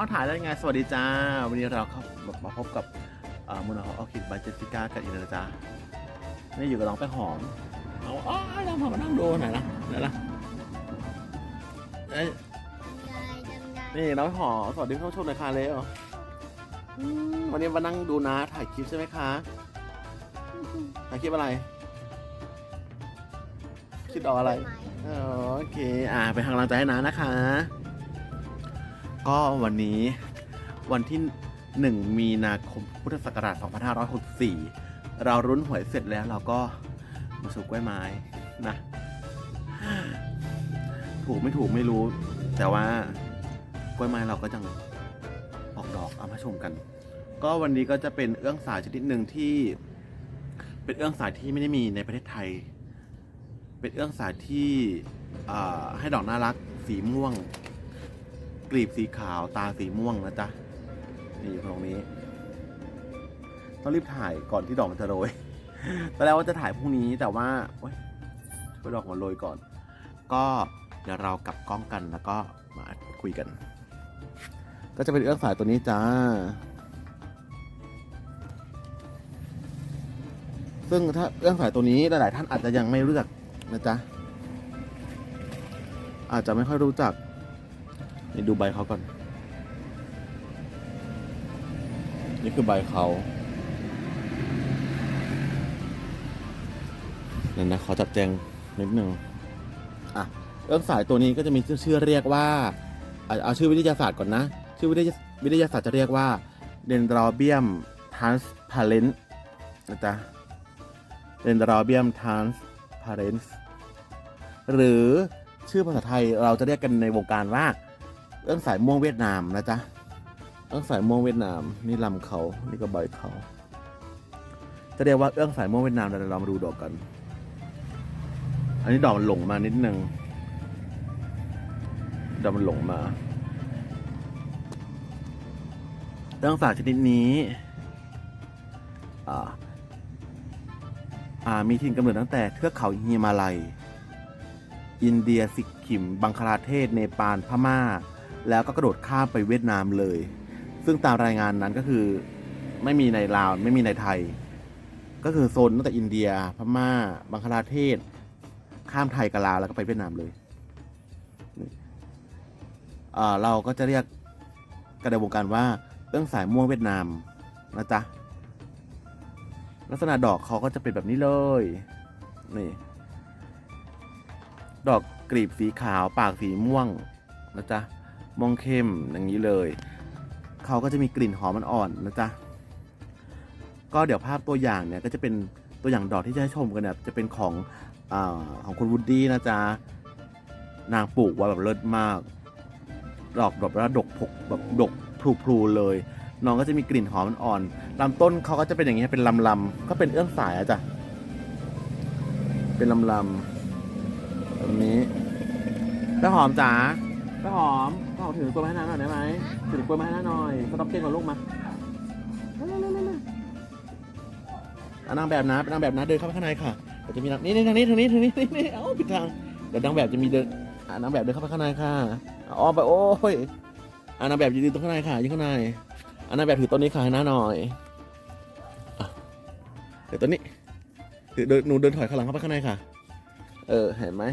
เอาถ่ายได้ไง สวัสดีจ้า วันนี้เราเข้ามาพบกับมูนหอออคิดบายเจสสิก้ากับอินนะจ้านี่อยู่กับน้องแป้งหอม เอาอ๋อน้องหอมมานั่งดูหน่อยนะไหนล่ะเอ้ยยายจำได้นี่น้องหอมสวัสดีท่านผู้ชมหน่อยค่ะเร็วอืมวันนี้มานั่งดูนะ ถ่ายคลิปใช่ไหมคะถ่ายคลิปอะไรคิดออกอะไรอ๋อโอเค อ่าเป็นกำลังใจให้นะนะคะ ก็วันนี้วันที่ 1 มีนาคมพุทธศักราช 2564 เรารุ้นหวยเสร็จแล้วเราก็มาสู่กล้วยไม้นะ ถูกไม่ถูกไม่รู้ แต่ว่ากล้วยไม้เราก็ยังออกดอกเอามาชมกัน ก็วันนี้ก็จะเป็นเอื้องสายชนิดหนึ่งที่ เป็นเอื้องสายที่ไม่ได้มีในประเทศไทย เป็นเอื้องสายที่ให้ดอกน่ารักสีม่วง กลีบสีขาวตาสีม่วงนะจ๊ะ นี่อยู่ตรงนี้ ต้องรีบถ่ายก่อนที่ดอกมันจะโรยตอนแรกว่าจะถ่ายพรุ่งนี้แต่ว่าโอ๊ยช่วยดอกมันโรยก่อน ก็เดี๋ยวเรากลับกล้องกันแล้วก็มาคุยกัน ก็จะเป็นเอื้องสายตัวนี้จ้า ซึ่งถ้าเอื้องสายตัวนี้หลายๆท่านอาจจะยังไม่เลือกนะจ๊ะ อาจจะไม่ค่อยรู้จัก นี่ดูใบเขาก่อน นี่คือใบเขาเนี่ยนะขอจับแจงนิดนึงอะเรื่องสายตัวนี้ก็จะมีชื่อเรียกว่า เอาชื่อวิทยาศาสตร์ก่อนนะ ชื่อวิทยาวิทยาศาสตร์จะเรียกว่า Dendrobium transparens นะจ๊ะ Dendrobium transparens หรือชื่อภาษาไทยเราจะเรียกกันในวงการว่า เรื่องสายม่วงเวียดนามนะจ๊ะเอื้องสายม่วงเวียดนาม นี่ลำเขานี่ก็ใบเขา จะเรียกว่าเอื้องสายม่วงเวียดนามเดี๋ยวเรามาดูดอกกัน อันนี้ดอกมันหลงมานิดนึงดอกมันหลงมาเอื้องสายชนิดนี้อ่ามีถิ่นกำเนิดตั้งแต่เทือกเขาฮิมาลัย อินเดียสิกิม บังคลาเทศ เนปาล พม่า แล้วก็กระโดดข้ามไปเวียดนามเลย ซึ่งตามรายงานนั้นก็คือไม่มีในลาวไม่มีในไทย ก็คือโซนตั้งแต่อินเดีย พม่า บังคลาเทศ ข้ามไทยกับลาวแล้วก็ไปเวียดนามเลยนี่อ่าเราก็จะเรียกกันในวงการว่าเรื่องสายม่วงเวียดนามนะจ๊ะลักษณะดอกเขาก็จะเป็นแบบนี้เลยนี่ดอกกลีบสีขาวปากสีม่วงนะจ๊ะ ม่วงเข้มอย่างนี้เลย เขาก็จะมีกลิ่นหอมมันอ่อนนะจ๊ะ ก็เดี๋ยวภาพตัวอย่างเนี่ยก็จะเป็นตัวอย่างดอกที่จะให้ชมกันเนี่ยจะเป็นของอของคุณวูดดี้นะจ๊ะ นางปลูกไว้แบบเลิศมาก ดอกแบบว่าดกผกแบบดกพลูๆเลย น้องก็จะมีกลิ่นหอมมันอ่อนลำต้นเขาก็จะเป็นอย่างนี้เป็นลำลำๆก็เป็นเอื้องสายอะจ้ะ เป็นลำลำๆแบบนี้แป้งหอมจ๋า แป้งหอมแป้งหอมถือกล้วยมาให้น้าหน่อยได้ไหมถือกล้วยมาให้น้าหน่อยสต็อปเก้งกับลูกมาเอานางแบบนะเป็นนางแบบนะเดินเข้าไปข้างในค่ะเดี๋ยวจะมีนางนี่นี่ทางนี้ทางนี้ทางนี้นี่เอ้าผิดทางเดี๋ยวนางแบบจะมีเดินอ่านางแบบเดินเข้าไปข้างในค่ะเอาอ้อมไปโอ้ยอ่านางแบบยืนตรงข้างในค่ะยืนข้างในอ่านางแบบถือต้นนี้ค่ะให้น้าหน่อยอเดี๋ยวต้นนี้ถือเดินหนูเดินถอยข้างหลังเข้าไปข้างในค่ะ เออเห็นไหม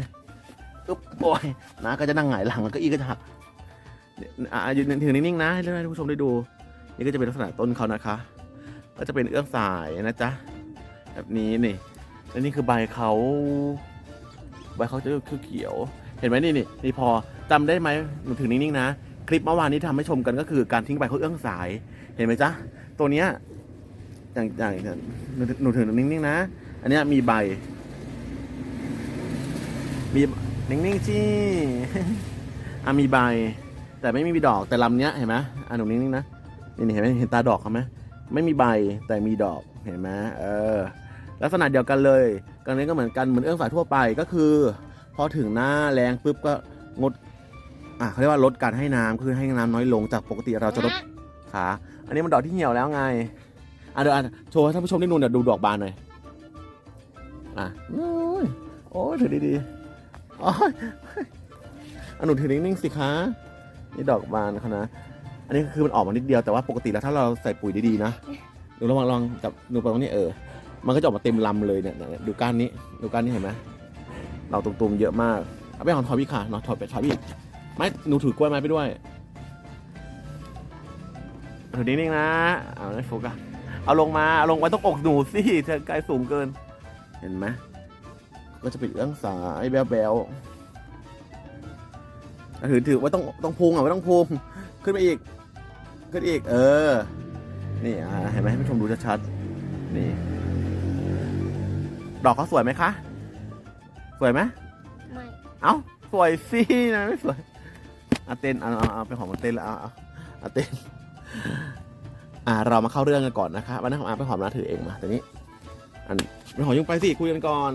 อุ๊บโอ้ยน้าก็จะนั่งหงายหลังแล้วก็อีก็จะหักเนี่ยอะยืนถือนิ่งๆนะให้ท่านผู้ชมได้ดู นี่ก็จะเป็นลักษณะต้นเขานะคะ ก็จะเป็นเอื้องสายนะจ๊ะแบบนี้นี่และนี่คือใบเขาใบเขาจะเขียวเห็นไหมนี่นี่นี่พอจำได้ไหมหนูถือนิ่งๆนะคลิปเมื่อวานนี้ทำให้ชมกันก็คือการทิ้งใบเขาเอื้องสายเห็นไหมจ๊ะตัวเนี้ยอย่างอย่างหนูถือนิ่งๆนะ อันนี้มีใบ มีนิ่งๆจี้อะมีใบ แต่ไม่มีดอกแต่ลำเนี้ยเห็นไหมอะหนูนิ่งๆนะนี่เห็นไหมเห็นตาดอกเขาไหมไม่มีใบแต่มีดอกเห็นไหมเออลักษณะเดียวกันเลยการเลี้ยงก็เหมือนกันเหมือนเอื้องสายทั่วไปก็คือ พอถึงหน้าแรงปุ๊บก็งดอะเขาเรียกว่าลดการให้น้ำคือให้น้ำน้อยลงจากปกติเราจะลดขาอันนี้มันดอกที่เหี่ยวแล้วไงอะเดี๋ยวอะโชว์ให้ท่านผู้ชมได้ดูเดี๋ยวดูดอกบานหน่อยอะโอ้ยโอ้ยถือดีๆ อ้ยอหนูถือนิ่งๆสิคะนี่ดอกบานเขานะ อันนี้คือมันออกมานิดเดียวแต่ว่าปกติแล้วถ้าเราใส่ปุ๋ยดีๆนะดูระวังลองจับดูไปตรงนี้เออ มันก็จะออกมาเต็มลำเลยเนี่ยดูก้านนี้ดูก้านนี้เห็นไหมเราตุ่มๆเยอะมากเอาไปหอมถอยพี่ค่ะเนาะถอยไปถอยพี่ไม่หนูถือกล้วยไม้ไปด้วยถือนิ่งๆนะเอาไม่โฟกัสเอาลงมาเอาลงไว้ต้องอกหนูสิเธอไกลสูงเกิน เห็นไหม ก็จะเป็นเอื้องสายแบ๊วๆถือถือไว้ต้องต้องพุงอะไว้ต้องพุงขึ้นไปอีก ขึ้นอีก เออ นี่อ่าเห็นไหมให้ผู้ชมดูชัดๆนี่ ดอกเขาสวยไหมคะ สวยไหมไม่เอ้าสวยสินะไม่สวยเอาเต้นเอาเอาเอาไปหอมมันเต้นแล้วเอาเอาเอาเต้นอ่าเรามาเข้าเรื่องกันก่อนนะคะวันนั้นของอาไปหอมนาถือเองมาแต่นี้อันไปหอมยุ่งไปสิคุยกันก่อน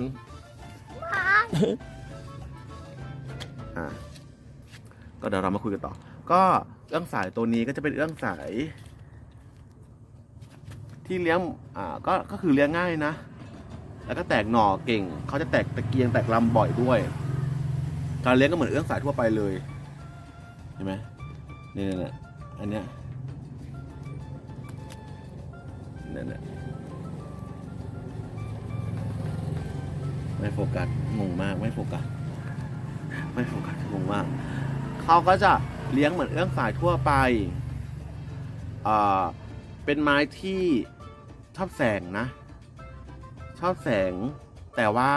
อ่าก็เดี๋ยวเรามาคุยกันต่อ ก็เอื้องสายตัวนี้ก็จะเป็นเอื้องสาย ที่เลี้ยงอ่าก็ก็คือเลี้ยงง่ายนะ แล้วก็แตกหน่อเก่ง เขาจะแตกตะเกียงแตกลำบ่อยด้วย การเลี้ยงก็เหมือนเอื้องสายทั่วไปเลย เห็นไหมนี่นี่นี่อันเนี้ย ไม่โฟกัสงงมากไม่โฟกัสไม่โฟกัสงงมากเขาก็จะเลี้ยงเหมือนเอื้องสายทั่วไปอ่าเป็นไม้ที่ชอบแสงนะ ชอบแสงแต่ว่า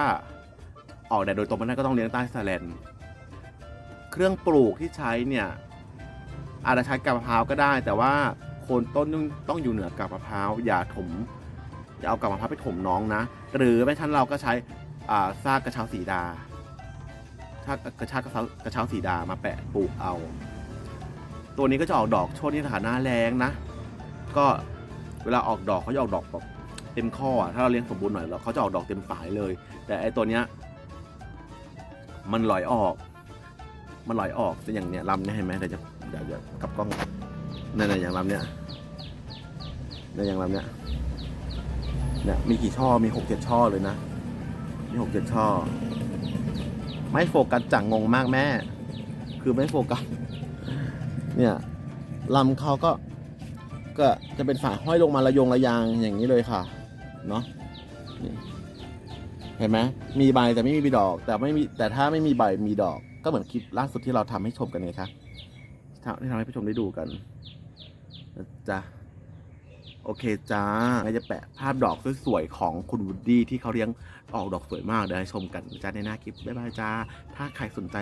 ออกแดดโดยตรงม่ได้ก็ต้องเลี้ยงใต้สแลนเครื่องปลูกที่ใช้เนี่ยอาจจะใช้กับมะพร้าวก็ได้ แต่ว่าโคนต้นต้องต้องอยู่เหนือกับมะพร้าวอย่าถมอย่าเอากับมะพร้าวไปถมน้องนะ หรือไม่ชั้นเราก็ใช้ อ่าซากกระเช้าสีดาถ้ากระชากกระเช้ากระเช้าสีดามาแปะปลูกเอา ตัวนี้ก็จะออกดอกช่วงที่ฐานะแรงนะ ก็เวลาออกดอกเขาจะออกดอกแบบเต็มข้อถ้าเราเลี้ยงสมบูรณ์หน่อยเขาจะออกดอกเต็มสายเลย แต่ไอตัวเนี้ยมันลอยออก มันลอยออกแต่อย่างเนี้ยลำเนี่ยเห็นไหมเดี๋ยวจะเดี๋ยวจะกลับกล้องนั่นน่ะอย่างลำเนี้ยนี่ยอย่างลำเนี้ยเนี่ยมีกี่ช่อมีหกเจ็ดช่อเลยนะ หกเจ็ดช่อ ไม่โฟกัสจังงงมากแม่ คือไม่โฟกัส เนี่ยลำเขาก็ ก็จะเป็นฝาห้อยลงมาระยงระยางอย่างนี้เลยค่ะ เนาะเห็นไหมมีใบแต่ไม่มีดอก แต่ไม่มีแต่ถ้าไม่มีใบมีดอก ก็เหมือนคลิปล่าสุดที่เราทำให้ชมกันไงคะที่ทำให้ผู้ชมได้ดูกันจ้ะ โอเคจ้าเราจะแปะภาพดอกสวยๆของคุณวูดดี้ที่เขาเลี้ยงออกดอกสวยมาก เดี๋ยวให้ชมกันจ้าในหน้าคลิป บ๊ายบายจ้า ถ้าใครสนใจ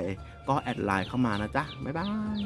ก็แอดไลน์เข้ามานะจ้าบ๊ายบาย